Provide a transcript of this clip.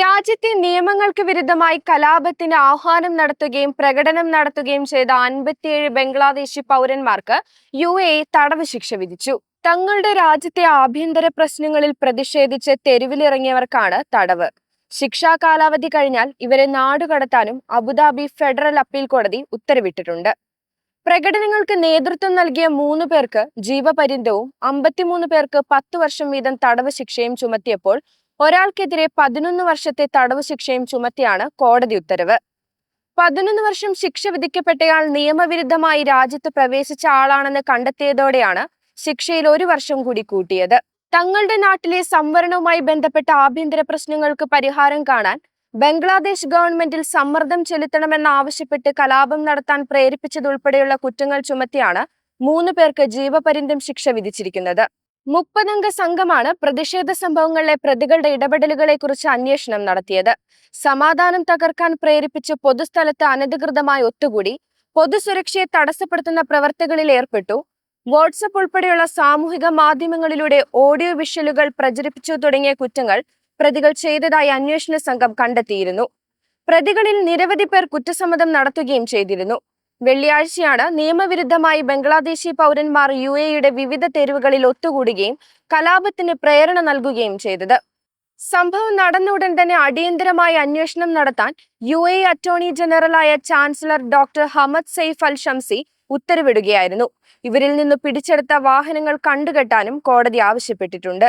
രാജ്യത്തെ നിയമങ്ങൾക്ക് വിരുദ്ധമായി കലാപത്തിന് ആഹ്വാനം നടത്തുകയും പ്രകടനം നടത്തുകയും ചെയ്ത അൻപത്തിയേഴ് ബംഗ്ലാദേശി പൗരന്മാർക്ക് യു എ തടവ് ശിക്ഷ വിധിച്ചു. തങ്ങളുടെ രാജ്യത്തെ ആഭ്യന്തര പ്രശ്നങ്ങളിൽ പ്രതിഷേധിച്ച് തെരുവിലിറങ്ങിയവർക്കാണ് തടവ്. ശിക്ഷാ കാലാവധി കഴിഞ്ഞാൽ ഇവരെ നാടുകടത്താനും അബുദാബി ഫെഡറൽ അപ്പീൽ കോടതി ഉത്തരവിട്ടിട്ടുണ്ട്. പ്രകടനങ്ങൾക്ക് നേതൃത്വം നൽകിയ മൂന്ന് പേർക്ക് ജീവപര്യന്തവും അമ്പത്തിമൂന്ന് പേർക്ക് പത്തു വർഷം വീതം തടവ് ശിക്ഷയും ചുമത്തിയപ്പോൾ ഒരാൾക്കെതിരെ പതിനൊന്ന് വർഷത്തെ തടവ് ശിക്ഷയും ചുമത്തിയാണ് കോടതി ഉത്തരവ്. പതിനൊന്ന് വർഷം ശിക്ഷ വിധിക്കപ്പെട്ടയാൾ നിയമവിരുദ്ധമായി രാജ്യത്ത് പ്രവേശിച്ച ആളാണെന്ന് കണ്ടെത്തിയതോടെയാണ് ശിക്ഷയിൽ ഒരു വർഷം കൂടി കൂട്ടിയത്. തങ്ങളുടെ നാട്ടിലെ സംവരണവുമായി ബന്ധപ്പെട്ട ആഭ്യന്തര പ്രശ്നങ്ങൾക്ക് പരിഹാരം കാണാൻ ബംഗ്ലാദേശ് ഗവൺമെന്റിൽ സമ്മർദ്ദം ചെലുത്തണമെന്ന് ആവശ്യപ്പെട്ട് കലാപം നടത്താൻ പ്രേരിപ്പിച്ചതുൾപ്പെടെയുള്ള കുറ്റങ്ങൾ ചുമത്തിയാണ് മൂന്ന് പേർക്ക് ജീവപര്യന്തം ശിക്ഷ വിധിച്ചിരിക്കുന്നത്. മുപ്പതംഗ സംഘമാണ് പ്രതിഷേധ സംഭവങ്ങളിലെ പ്രതികളുടെ ഇടപെടലുകളെ കുറിച്ച് അന്വേഷണം നടത്തിയത്. സമാധാനം തകർക്കാൻ പ്രേരിപ്പിച്ച് പൊതുസ്ഥലത്ത് അനധികൃതമായി ഒത്തുകൂടി പൊതുസുരക്ഷയെ തടസ്സപ്പെടുത്തുന്ന പ്രവർത്തികളിൽ ഏർപ്പെട്ടു. വാട്സപ്പ് ഉൾപ്പെടെയുള്ള സാമൂഹിക മാധ്യമങ്ങളിലൂടെ ഓഡിയോ വിഷ്വലുകൾ പ്രചരിപ്പിച്ചു തുടങ്ങിയ കുറ്റങ്ങൾ പ്രതികൾ ചെയ്തതായി അന്വേഷണ സംഘം കണ്ടെത്തിയിരുന്നു. പ്രതികളിൽ നിരവധി പേർ കുറ്റസമ്മതം നടത്തുകയും ചെയ്തിരുന്നു. വെള്ളിയാഴ്ചയാണ് നിയമവിരുദ്ധമായി ബംഗ്ലാദേശി പൗരന്മാർ യു എയുടെ വിവിധ തെരുവുകളിൽ ഒത്തുകൂടുകയും കലാപത്തിന് പ്രേരണ നൽകുകയും ചെയ്തത്. സംഭവം നടന്ന ഉടൻ തന്നെ അടിയന്തരമായി അന്വേഷണം നടത്താൻ U A attorney ജനറലായ chancellor doctor Hamad Saif Al Shamsi ഉത്തരവിടുകയായിരുന്നു. ഇവരിൽ നിന്ന് പിടിച്ചെടുത്ത വാഹനങ്ങൾ കണ്ടുകെട്ടാനും കോടതി ആവശ്യപ്പെട്ടിട്ടുണ്ട്.